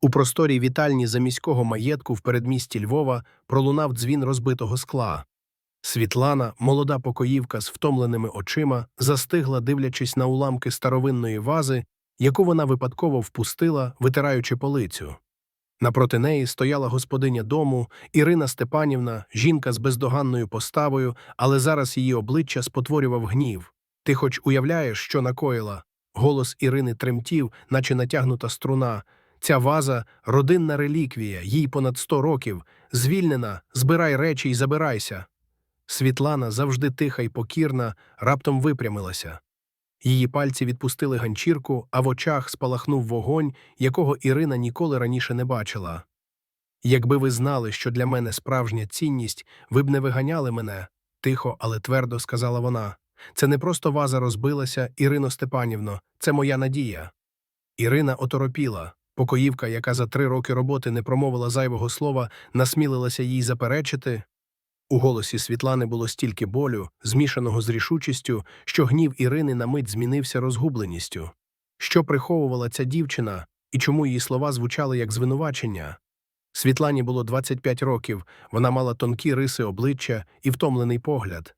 У просторій вітальні заміського маєтку в передмісті Львова пролунав дзвін розбитого скла. Світлана, молода покоївка з втомленими очима, застигла, дивлячись на уламки старовинної вази, яку вона випадково впустила, витираючи полицю. Напроти неї стояла господиня дому Ірина Степанівна, жінка з бездоганною поставою, але зараз її обличчя спотворював гнів. Ти хоч уявляєш, що накоїла? Голос Ірини тремтів, наче натягнута струна. Ця ваза родинна реліквія, їй понад сто років. Звільнена, збирай речі і забирайся. Світлана, завжди тиха й покірна, раптом випрямилася. Її пальці відпустили ганчірку, а в очах спалахнув вогонь, якого Ірина ніколи раніше не бачила. Якби ви знали, що для мене справжня цінність, ви б не виганяли мене, тихо, але твердо сказала вона. Це не просто ваза розбилася, Ірино Степанівно, це моя надія. Ірина оторопіла. Покоївка, яка за три роки роботи не промовила зайвого слова, насмілилася їй заперечити. У голосі Світлани було стільки болю, змішаного з рішучістю, що гнів Ірини на мить змінився розгубленістю. Що приховувала ця дівчина і чому її слова звучали як звинувачення? Світлані було 25 років, вона мала тонкі риси обличчя і втомлений погляд.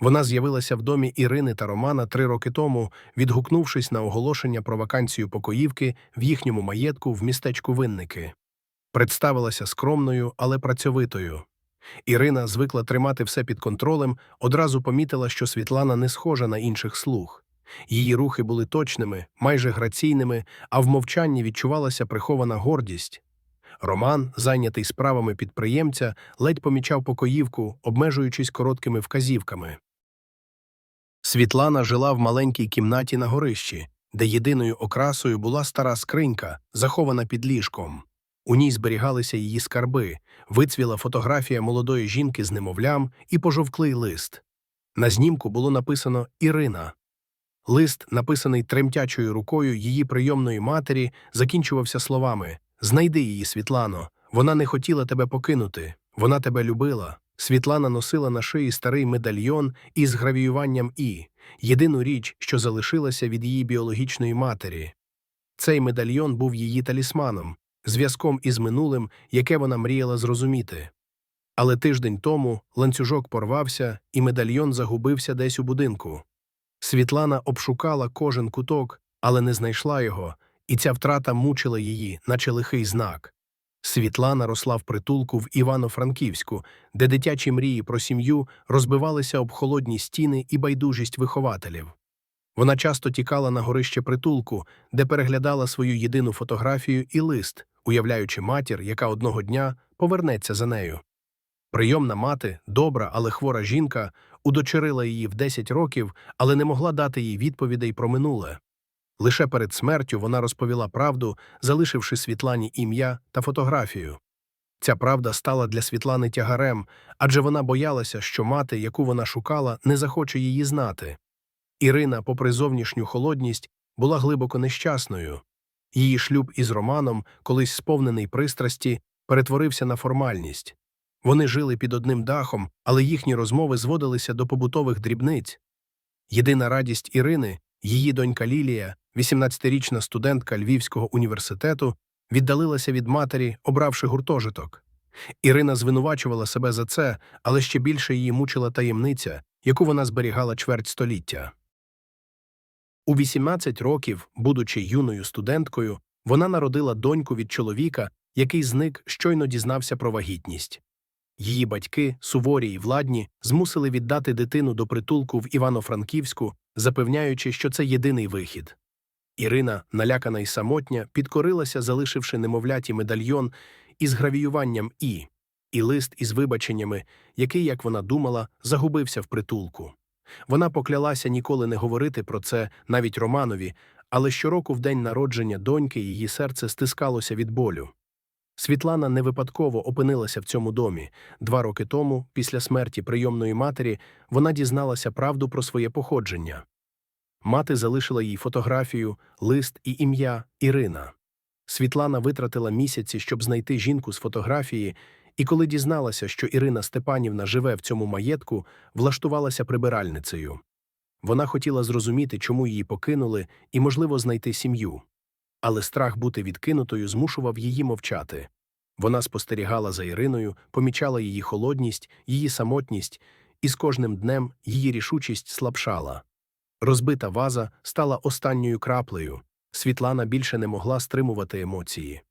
Вона з'явилася в домі Ірини та Романа три роки тому, відгукнувшись на оголошення про вакансію покоївки в їхньому маєтку в містечку Винники. Представилася скромною, але працьовитою. Ірина звикла тримати все під контролем, одразу помітила, що Світлана не схожа на інших слуг. Її рухи були точними, майже граційними, а в мовчанні відчувалася прихована гордість. Роман, зайнятий справами підприємця, ледь помічав покоївку, обмежуючись короткими вказівками. Світлана жила в маленькій кімнаті на горищі, де єдиною окрасою була стара скринька, захована під ліжком. У ній зберігалися її скарби, вицвіла фотографія молодої жінки з немовлям і пожовклий лист. На знімку було написано Ірина. Лист, написаний тремтячою рукою її прийомної матері, закінчувався словами Знайди її, Світлано. Вона не хотіла тебе покинути, вона тебе любила. Світлана носила на шиї старий медальйон із гравіюванням І, єдину річ, що залишилася від її біологічної матері. Цей медальйон був її талісманом, зв'язком із минулим, яке вона мріяла зрозуміти. Але тиждень тому ланцюжок порвався, і медальйон загубився десь у будинку. Світлана обшукала кожен куток, але не знайшла його, і ця втрата мучила її, наче лихий знак. Світлана росла в притулку в Івано-Франківську, де дитячі мрії про сім'ю розбивалися об холодні стіни і байдужість вихователів. Вона часто тікала на горище притулку, де переглядала свою єдину фотографію і лист, уявляючи матір, яка одного дня повернеться за нею. Прийомна мати, добра, але хвора жінка, удочерила її в 10 років, але не могла дати їй відповідей про минуле. Лише перед смертю вона розповіла правду, залишивши Світлані ім'я та фотографію. Ця правда стала для Світлани тягарем, адже вона боялася, що мати, яку вона шукала, не захоче її знати. Ірина, попри зовнішню холодність, була глибоко нещасною. Її шлюб із Романом, колись сповнений пристрасті, перетворився на формальність. Вони жили під одним дахом, але їхні розмови зводилися до побутових дрібниць. Єдина радість Ірини, її донька Лілія, 18-річна студентка Львівського університету, віддалилася від матері, обравши гуртожиток. Ірина звинувачувала себе за це, але ще більше її мучила таємниця, яку вона зберігала чверть століття. У 18 років, будучи юною студенткою, вона народила доньку від чоловіка, який зник щойно дізнався про вагітність. Її батьки, суворі й владні, змусили віддати дитину до притулку в Івано-Франківську, запевняючи, що це єдиний вихід. Ірина, налякана й самотня, підкорилася, залишивши немовляті медальйон із гравіюванням І, і лист із вибаченнями, який, як вона думала, загубився в притулку. Вона поклялася ніколи не говорити про це навіть Романові, але щороку в день народження доньки її серце стискалося від болю. Світлана не випадково опинилася в цьому домі. Два роки тому, після смерті прийомної матері, вона дізналася правду про своє походження. Мати залишила їй фотографію, лист і ім'я Ірина. Світлана витратила місяці, щоб знайти жінку з фотографії, і коли дізналася, що Ірина Степанівна живе в цьому маєтку, влаштувалася прибиральницею. Вона хотіла зрозуміти, чому її покинули, і, можливо, знайти сім'ю. але страх бути відкинутою змушував її мовчати. Вона спостерігала за Іриною, помічала її холодність, її самотність, і з кожним днем її рішучість слабшала. Розбита ваза стала останньою краплею. Світлана більше не могла стримувати емоції.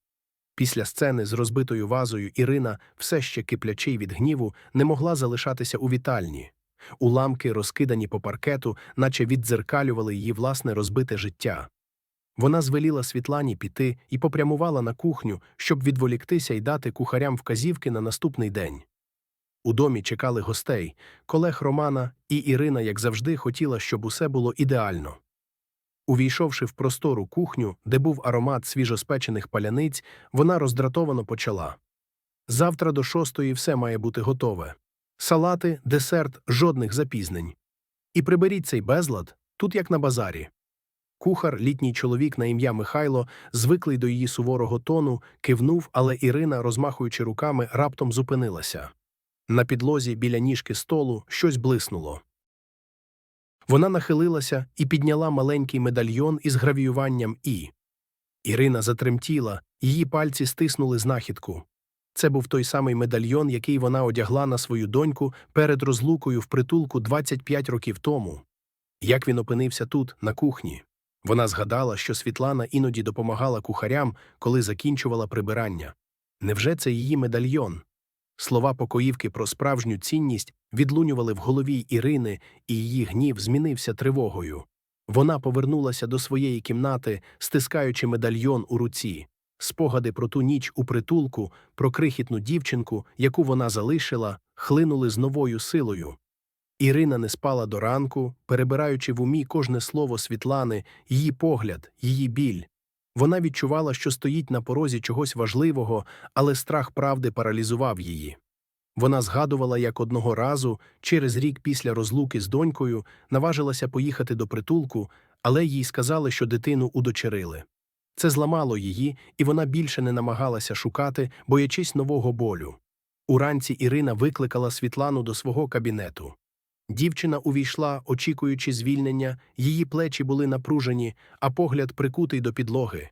Після сцени з розбитою вазою Ірина, все ще киплячий від гніву, не могла залишатися у вітальні. Уламки, розкидані по паркету, наче віддзеркалювали її власне розбите життя. Вона звеліла Світлані піти і попрямувала на кухню, щоб відволіктися і дати кухарям вказівки на наступний день. У домі чекали гостей, колег Романа, і Ірина, як завжди, хотіла, щоб усе було ідеально. Увійшовши в простору кухню, де був аромат свіжоспечених паляниць, вона роздратовано почала. Завтра до шостої все має бути готове. Салати, десерт, жодних запізнень. І приберіть цей безлад тут, як на базарі. Кухар, літній чоловік на ім'я Михайло, звиклий до її суворого тону, кивнув, але Ірина, розмахуючи руками, раптом зупинилася. На підлозі біля ніжки столу щось блиснуло. Вона нахилилася і підняла маленький медальйон із гравіюванням І. Ірина затремтіла, її пальці стиснули знахідку. Це був той самий медальйон, який вона одягла на свою доньку перед розлукою в притулку 25 років тому. Як він опинився тут, на кухні? Вона згадала, що Світлана іноді допомагала кухарям, коли закінчувала прибирання. Невже це її медальйон? Слова покоївки про справжню цінність відлунювали в голові Ірини, і її гнів змінився тривогою. Вона повернулася до своєї кімнати, стискаючи медальйон у руці. Спогади про ту ніч у притулку, про крихітну дівчинку, яку вона залишила, хлинули з новою силою. Ірина не спала до ранку, перебираючи в умі кожне слово Світлани, її погляд, її біль. Вона відчувала, що стоїть на порозі чогось важливого, але страх правди паралізував її. Вона згадувала, як одного разу, через рік після розлуки з донькою, наважилася поїхати до притулку, але їй сказали, що дитину удочерили. Це зламало її, і вона більше не намагалася шукати, боячись нового болю. Уранці Ірина викликала Світлану до свого кабінету. Дівчина увійшла, очікуючи звільнення, її плечі були напружені, а погляд прикутий до підлоги.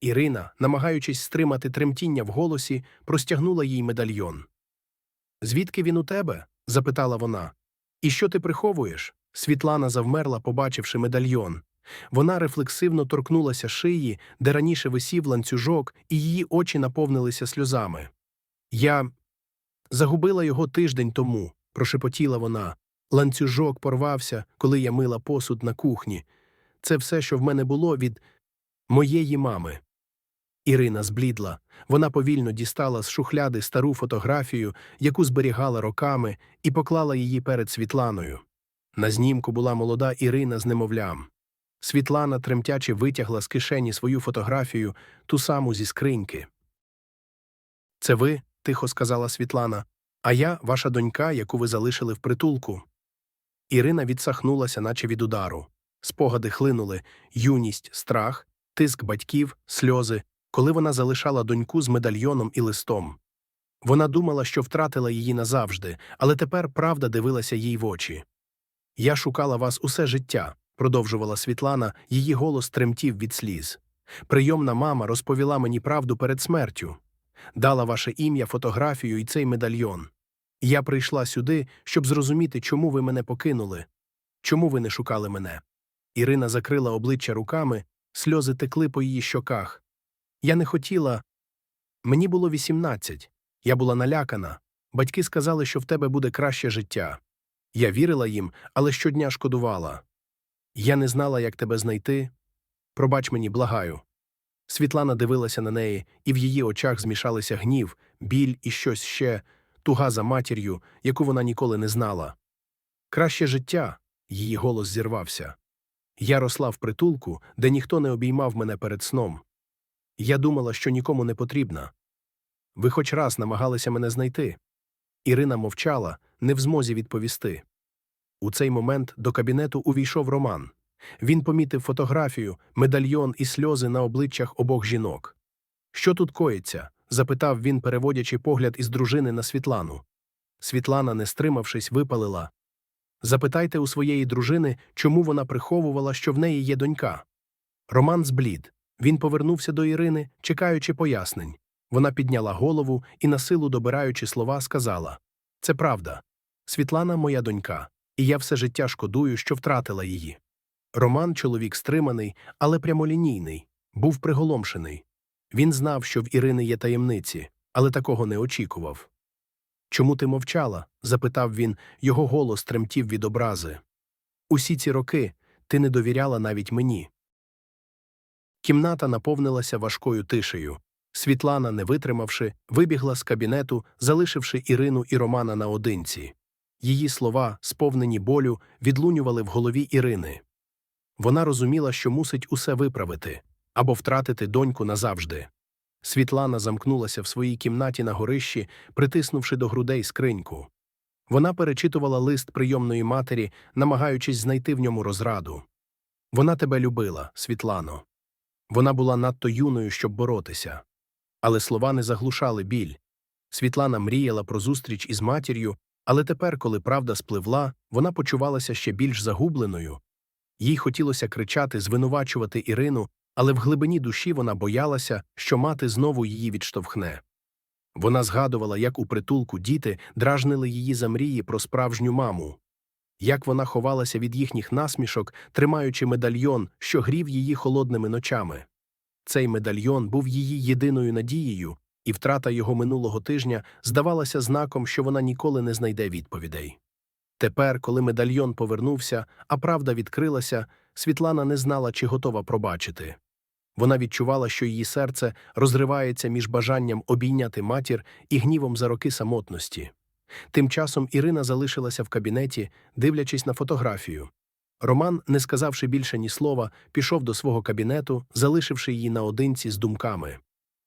Ірина, намагаючись стримати тремтіння в голосі, простягнула їй медальйон. Звідки він у тебе? запитала вона. І що ти приховуєш? Світлана завмерла, побачивши медальйон. Вона рефлексивно торкнулася шиї, де раніше висів ланцюжок, і її очі наповнилися сльозами. Я загубила його тиждень тому, прошепотіла вона. Ланцюжок порвався, коли я мила посуд на кухні. Це все, що в мене було від моєї мами. Ірина зблідла. Вона повільно дістала з шухляди стару фотографію, яку зберігала роками, і поклала її перед Світланою. На знімку була молода Ірина з немовлям. Світлана тремтяче витягла з кишені свою фотографію, ту саму зі скриньки. Це ви, тихо сказала Світлана, а я ваша донька, яку ви залишили в притулку. Ірина відсахнулася, наче від удару. Спогади хлинули юність, страх, тиск батьків, сльози, коли вона залишала доньку з медальйоном і листом. Вона думала, що втратила її назавжди, але тепер правда дивилася їй в очі. Я шукала вас усе життя, продовжувала Світлана, її голос тремтів від сліз. Прийомна мама розповіла мені правду перед смертю. Дала ваше ім'я, фотографію і цей медальйон. Я прийшла сюди, щоб зрозуміти, чому ви мене покинули, чому ви не шукали мене. Ірина закрила обличчя руками, сльози текли по її щоках. Я не хотіла. Мені було 18. Я була налякана. Батьки сказали, що в тебе буде краще життя. Я вірила їм, але щодня шкодувала. Я не знала, як тебе знайти. Пробач мені, благаю. Світлана дивилася на неї, і в її очах змішалися гнів, біль і щось ще, туга за матір'ю, яку вона ніколи не знала. Краще життя, її голос зірвався. Я росла в притулку, де ніхто не обіймав мене перед сном. Я думала, що нікому не потрібна. Ви хоч раз намагалися мене знайти. Ірина мовчала, не в змозі відповісти. У цей момент до кабінету увійшов Роман. Він помітив фотографію, медальйон і сльози на обличчях обох жінок. Що тут коїться? Запитав він, переводячи погляд із дружини на Світлану. Світлана, не стримавшись, випалила. Запитайте у своєї дружини, чому вона приховувала, що в неї є донька. Роман зблід. Він повернувся до Ірини, чекаючи пояснень. Вона підняла голову і, на силу добираючи слова, сказала Це правда. Світлана моя донька, і я все життя шкодую, що втратила її. Роман, чоловік стриманий, але прямолінійний, був приголомшений. Він знав, що в Ірини є таємниці, але такого не очікував. Чому ти мовчала? запитав він, його голос тремтів від образи. Усі ці роки ти не довіряла навіть мені. Кімната наповнилася важкою тишею. Світлана, не витримавши, вибігла з кабінету, залишивши Ірину і Романа наодинці. Її слова, сповнені болю, відлунювали в голові Ірини. Вона розуміла, що мусить усе виправити або втратити доньку назавжди. Світлана замкнулася в своїй кімнаті на горищі, притиснувши до грудей скриньку. Вона перечитувала лист прийомної матері, намагаючись знайти в ньому розраду. Вона тебе любила, Світлано. Вона була надто юною, щоб боротися. Але слова не заглушали біль. Світлана мріяла про зустріч із матір'ю, але тепер, коли правда спливла, вона почувалася ще більш загубленою. Їй хотілося кричати, звинувачувати Ірину, але в глибині душі вона боялася, що мати знову її відштовхне. Вона згадувала, як у притулку діти дражнили її за мрії про справжню маму, як вона ховалася від їхніх насмішок, тримаючи медальйон, що грів її холодними ночами. Цей медальйон був її єдиною надією, і втрата його минулого тижня здавалася знаком, що вона ніколи не знайде відповідей. Тепер, коли медальйон повернувся, а правда відкрилася, Світлана не знала, чи готова пробачити. Вона відчувала, що її серце розривається між бажанням обійняти матір і гнівом за роки самотності. Тим часом Ірина залишилася в кабінеті, дивлячись на фотографію. Роман, не сказавши більше ні слова, пішов до свого кабінету, залишивши її наодинці з думками.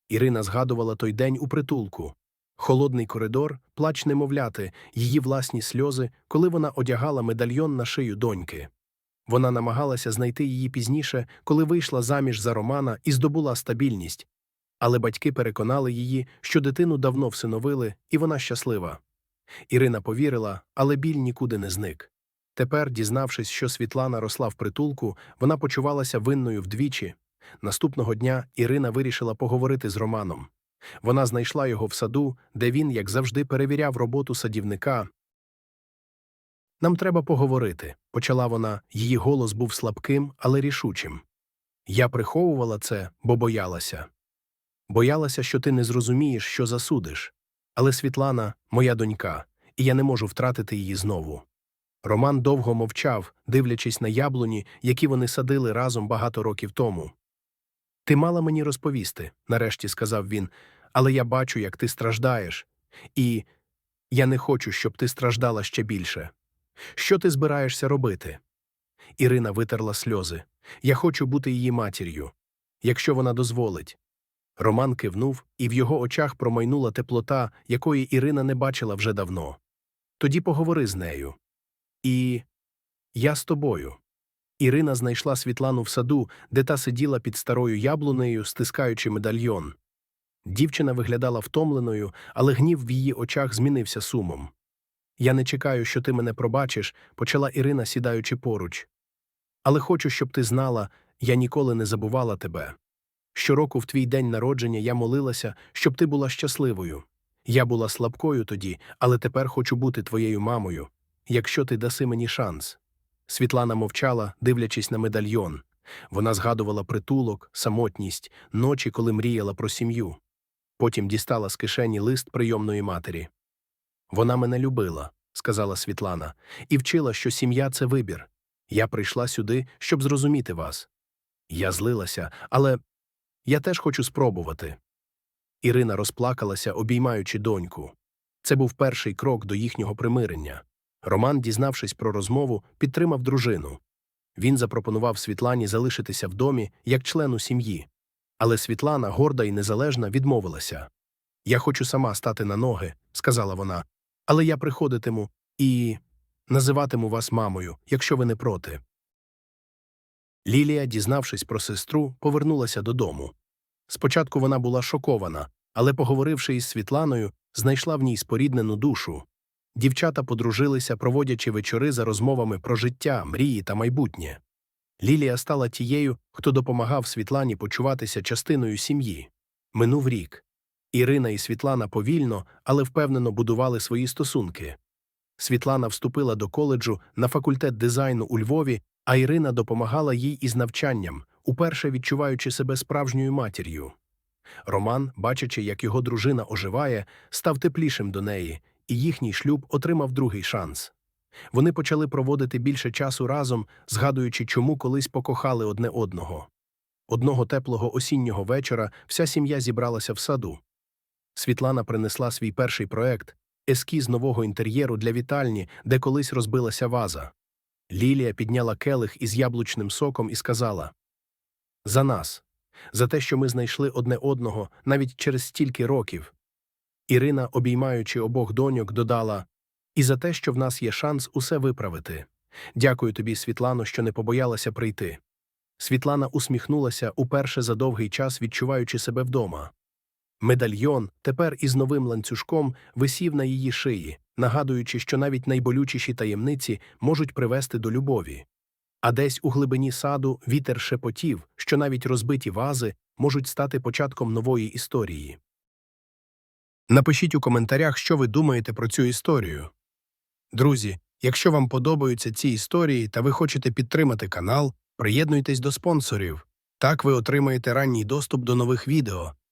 Ірина згадувала той день у притулку. Холодний коридор, плач немовляти, її власні сльози, коли вона одягала медальйон на шию доньки. Вона намагалася знайти її пізніше, коли вийшла заміж за Романа і здобула стабільність. Але батьки переконали її, що дитину давно всиновили, і вона щаслива. Ірина повірила, але біль нікуди не зник. Тепер, дізнавшись, що Світлана росла в притулку, вона почувалася винною вдвічі. Наступного дня Ірина вирішила поговорити з Романом. Вона знайшла його в саду, де він, як завжди, перевіряв роботу садівника. Нам треба поговорити, почала вона, її голос був слабким, але рішучим. Я приховувала це, бо боялася. Боялася, що ти не зрозумієш, що засудиш. Але Світлана моя донька, і я не можу втратити її знову. Роман довго мовчав, дивлячись на яблуні, які вони садили разом багато років тому. Ти мала мені розповісти, нарешті сказав він, але я бачу, як ти страждаєш, і я не хочу, щоб ти страждала ще більше. Що ти збираєшся робити? Ірина витерла сльози. Я хочу бути її матір'ю, якщо вона дозволить. Роман кивнув, і в його очах промайнула теплота, якої Ірина не бачила вже давно. Тоді поговори з нею. І я з тобою. Ірина знайшла Світлану в саду, де та сиділа під старою яблунею, стискаючи медальйон. Дівчина виглядала втомленою, але гнів в її очах змінився сумом. Я не чекаю, що ти мене пробачиш, почала Ірина, сідаючи поруч. Але хочу, щоб ти знала, я ніколи не забувала тебе. Щороку в твій день народження я молилася, щоб ти була щасливою. Я була слабкою тоді, але тепер хочу бути твоєю мамою, якщо ти даси мені шанс. Світлана мовчала, дивлячись на медальйон. Вона згадувала притулок, самотність, ночі, коли мріяла про сім'ю. Потім дістала з кишені лист прийомної матері. Вона мене любила, сказала Світлана, і вчила, що сім'я це вибір. Я прийшла сюди, щоб зрозуміти вас. Я злилася, але я теж хочу спробувати. Ірина розплакалася, обіймаючи доньку. Це був перший крок до їхнього примирення. Роман, дізнавшись про розмову, підтримав дружину. Він запропонував Світлані залишитися в домі як члену сім'ї. Але Світлана, горда і незалежна, відмовилася. Я хочу сама стати на ноги, сказала вона, але я приходитиму і називатиму вас мамою, якщо ви не проти. Лілія, дізнавшись про сестру, повернулася додому. Спочатку вона була шокована, але, поговоривши із Світланою, знайшла в ній споріднену душу. Дівчата подружилися, проводячи вечори за розмовами про життя, мрії та майбутнє. Лілія стала тією, хто допомагав Світлані почуватися частиною сім'ї. Минув рік. Ірина і Світлана повільно, але впевнено будували свої стосунки. Світлана вступила до коледжу на факультет дизайну у Львові, а Ірина допомагала їй із навчанням, уперше відчуваючи себе справжньою матір'ю. Роман, бачачи, як його дружина оживає, став теплішим до неї, і їхній шлюб отримав другий шанс. Вони почали проводити більше часу разом, згадуючи, чому колись покохали одне одного. Одного теплого осіннього вечора вся сім'я зібралася в саду. Світлана принесла свій перший проект ескіз нового інтер'єру для вітальні, де колись розбилася ваза. Лілія підняла келих із яблучним соком і сказала За нас, за те, що ми знайшли одне одного навіть через стільки років. Ірина, обіймаючи обох доньок, додала І за те, що в нас є шанс усе виправити. Дякую тобі, Світлано, що не побоялася прийти. Світлана усміхнулася уперше за довгий час, відчуваючи себе вдома. Медальйон, тепер із новим ланцюжком, висів на її шиї, нагадуючи, що навіть найболючіші таємниці можуть привести до любові. А десь у глибині саду вітер шепотів, що навіть розбиті вази можуть стати початком нової історії. Напишіть у коментарях, що ви думаєте про цю історію. Друзі, якщо вам подобаються ці історії та ви хочете підтримати канал, приєднуйтесь до спонсорів. Так ви отримаєте ранній доступ до нових відео.